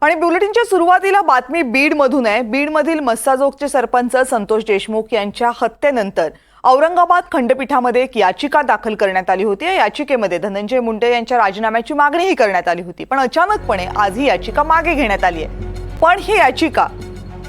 आणि बुलेटिनच्या सुरुवातीला बातमी बीडमधून आहे. बीडमधील मस्साजोगचे सरपंच संतोष देशमुख यांच्या हत्येनंतर औरंगाबाद खंडपीठामध्ये एक याचिका दाखल करण्यात आली होती. या याचिकेमध्ये धनंजय मुंडे यांच्या राजीनाम्याची मागणीही करण्यात आली होती. पण अचानकपणे आज ही याचिका मागे घेण्यात आली आहे. पण ही याचिका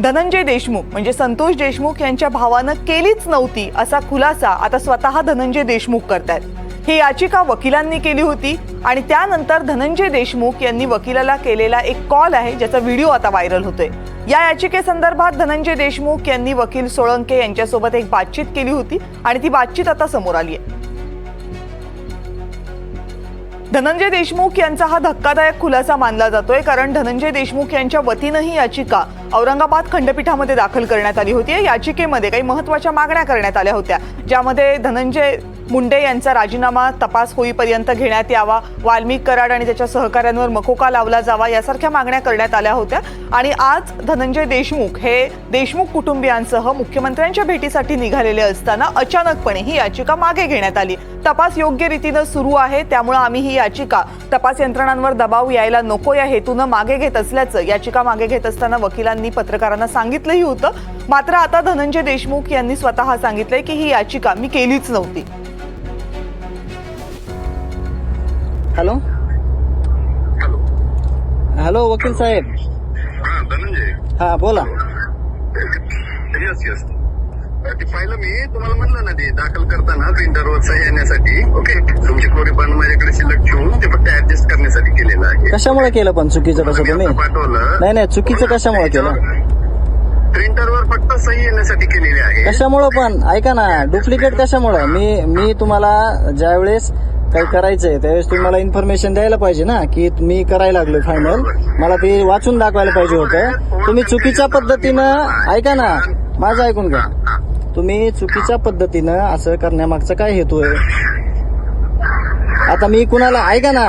धनंजय देशमुख म्हणजे संतोष देशमुख यांच्या भावानं केलीच नव्हती असा खुलासा आता स्वतः धनंजय देशमुख करतायत. ही याचिका वकिलांनी केली होती आणि त्यानंतर धनंजय देशमुख यांनी वकिलाला केलेला एक कॉल आहे ज्याचा व्हिडिओ आता व्हायरल होतोय. या याचिकेसंदर्भात धनंजय देशमुख यांनी वकील सोळंके यांच्यासोबत एक बातचीत केली होती आणि ती बातचीत आता समोर आली आहे. धनंजय देशमुख यांचा हा धक्कादायक खुलासा मानला जातोय कारण धनंजय देशमुख यांच्या वतीनं ही याचिका औरंगाबाद खंडपीठामध्ये दाखल करण्यात आली होती. या याचिकेमध्ये काही महत्त्वाच्या मागण्या करण्यात आल्या होत्या. ज्यामध्ये धनंजय मुंडे यांचा राजीनामा तपास होईपर्यंत घेण्यात यावा वाल्मिक कराड आणि त्याच्या सहकाऱ्यांवर मकोका लावला जावा यासारख्या मागण्या करण्यात आल्या होत्या. आणि आज धनंजय देशमुख हे देशमुख कुटुंबियांसह मुख्यमंत्र्यांच्या भेटीसाठी निघालेले असताना अचानकपणे ही याचिका मागे घेण्यात आली. तपास योग्य रीतीनं सुरू आहे त्यामुळे आम्ही ही याचिका तपास यंत्रणांवर दबाव यायला नको या हेतूनं मागे घेत असल्याचं याचिका मागे घेत असताना वकिलांनी पत्रकारांना सांगितलंही होतं. मात्र आता धनंजय देशमुख यांनी स्वतः सांगितलंय की ही याचिका मी केलीच नव्हती. हॅलो? हॅलो. हॅलो वकील साहेब. हा धनंजय. हा बोला. Yes yes. ते पाहिलं मी तुम्हाला म्हणलं ना ते दाखल करताना प्रिंटरवर सही कशामुळे केलं पण चुकीचं कसं तुम्ही? पाठवलं. नाही नाही चुकीचं कशामुळे केलं? प्रिंटरवर फक्त सही येण्यासाठी केलेली आहे. कशामुळं पण? ऐका ना डुप्लिकेट कशामुळं? मी मी तुम्हाला ज्यावेळेस काही करायचंय त्यावेळेस तुम्ही मला इन्फॉर्मेशन द्यायला पाहिजे ना की मी करायला लागलोय फायनल मला ते वाचून दाखवायला पाहिजे होतं. तुम्ही चुकीच्या पद्धतीनं ऐका ना माझं ऐकून घ्या. तुम्ही चुकीच्या पद्धतीनं असं करण्यामागचा काय हेतू आहे? आता मी कुणाला ऐका ना.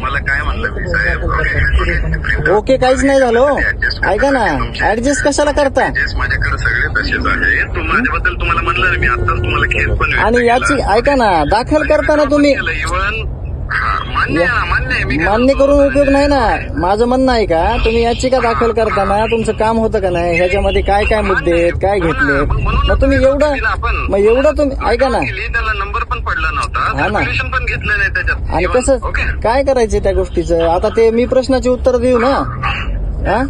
तुम्हाला काय म्हणलं मी साहेब? ओके काहीच नाही झालं हो. ऐका ना ऍडजस्ट कशाला करता? माझ्याकडे सगळे तसेच आहे. माझ्याबद्दल तुम्हाला म्हणलं मी आताच तुम्हाला केस पण आणि याची. ऐका ना दाखल करताना तुम्ही इव्हन मान्य करून उपयोग नाही ना. माझं म्हणणं आहे का तुम्ही याचिका दाखल करताना तुमचं काम होतं का नाही? ह्याच्यामध्ये काय काय मुद्दे आहेत काय घेतले मग तुम्ही एवढं मग एवढं तुम्ही ऐका ना. हा नव्हता ना. पण घेतलं नाही त्याच्यात. आणि कसं? ओके काय करायचं त्या गोष्टीचं? आता ते मी प्रश्नाची उत्तर देऊ ना. हा?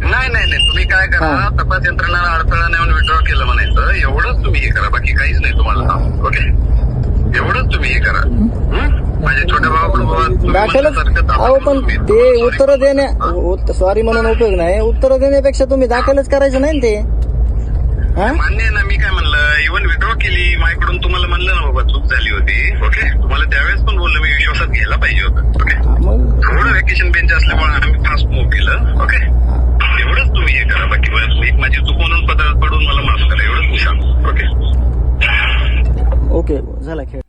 नाही नाही नाही. तुम्ही काय करा हा. तपास यंत्रणाला अडथळा नेऊन विड्रॉ केलं म्हणायचं. एवढंच तुम्ही हे करा. बाकी काहीच नाही तुम्हाला. ओके एवढंच तुम्ही हे करा. हं? माझ्या छोट्या भावाकडून बाबा तुम्ही दाखलच म्हणल्यासारखं दाखल अहो पण तुम्ही- ते Sorry. उत्तर देण्या सॉरी म्हणून उपयोग नाही. उत्तर देण्यापेक्षा तुम्ही दाखलच करायचं नाही ना ते. हा? मान्य आहे ना मी काय इव्हन विथड्रॉ केली माझ्याकडून तुम्हाला म्हणलं ना बाबा चूक झाली होती. ओके तुम्हाला त्यावेळेस पण बोललो मी विश्वासात घ्यायला पाहिजे होतं. ओके थोडं व्हॅकेशन बेंच असल्यामुळे आम्ही फास्ट मूव्ह केलं. ओके एवढंच तुम्ही हे करा. बाकी एक माझी चूक म्हणून पदार्थ पडून मला माफ करा. एवढंच तू सांगतो. ओके ओके झाला खेळ.